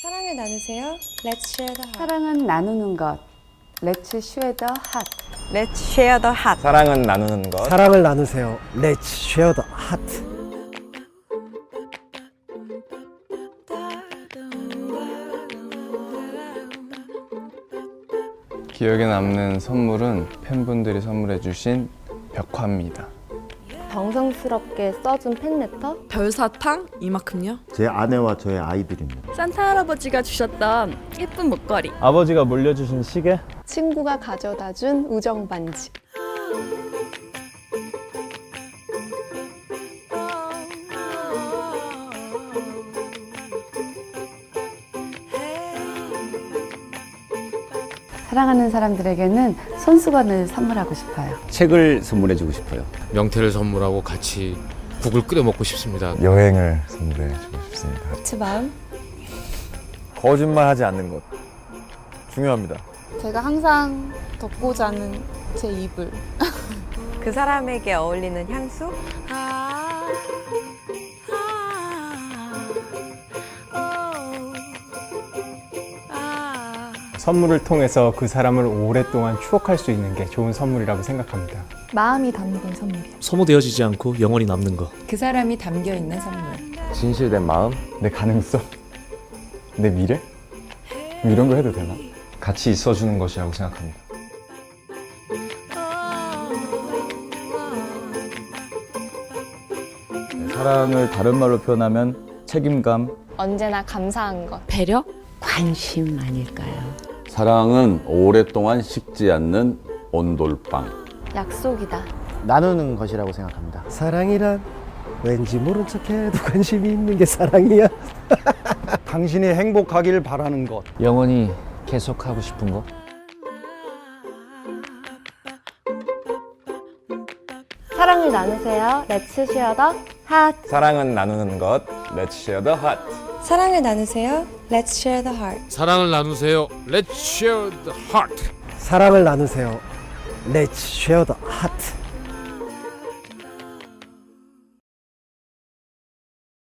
사랑을 나누세요. Let's share the heart. 사랑은 나누는 것. Let's share the heart. Let's share the heart. 사랑은 나누는 것. 사랑을 나누세요. Let's share the heart. 기억에 남는 선물은 팬분들이 선물해 주신 벽화입니다. 정성스럽게 써준 팬레터? 별사탕 이만큼요? 제 아내와 저의 아이들입니다. 산타 할아버지가 주셨던 예쁜 목걸이 아버지가 물려주신 시계. 친구가 가져다 준 우정 반지. 사랑하는 사람들에게는 손수건을 선물하고 싶어요. 책을 선물해주고 싶어요. 명태를 선물하고 같이 국을 끓여 먹고 싶습니다. 여행을 선물해주고 싶습니다. 제 마음. 거짓말하지 않는 것. 중요합니다. 제가 항상 덮고 자는 제 이불. 그 사람에게 어울리는 향수? 선물을 통해서 그 사람을 오랫동안 추억할 수 있는 게 좋은 선물이라고 생각합니다. 마음이 담긴 선물이요. 소모되어지지 않고 영원히 남는 거. 그 사람이 담겨 있는 선물. 진실된 마음, 내 가능성, 내 미래? 뭐 이런 거 해도 되나? 같이 있어주는 것이라고 생각합니다. 사랑을 다른 말로 표현하면 책임감. 언제나 감사한 것. 배려? 관심 아닐까요? 사랑은 오랫동안 식지 않는 온돌빵. 약속이다. 나누는 것이라고 생각합니다. 사랑이란 왠지 모른 척해도 관심이 있는 게 사랑이야. 당신이 행복하길 바라는 것. 영원히 계속하고 싶은 거. 사랑을 나누세요. Let's share the heart. 사랑은 나누는 것. Let's share the heart. 사랑을 나누세요. Let's share the heart. 사랑을 나누세요. Let's share the heart. 사랑을 나누세요. Let's share the heart.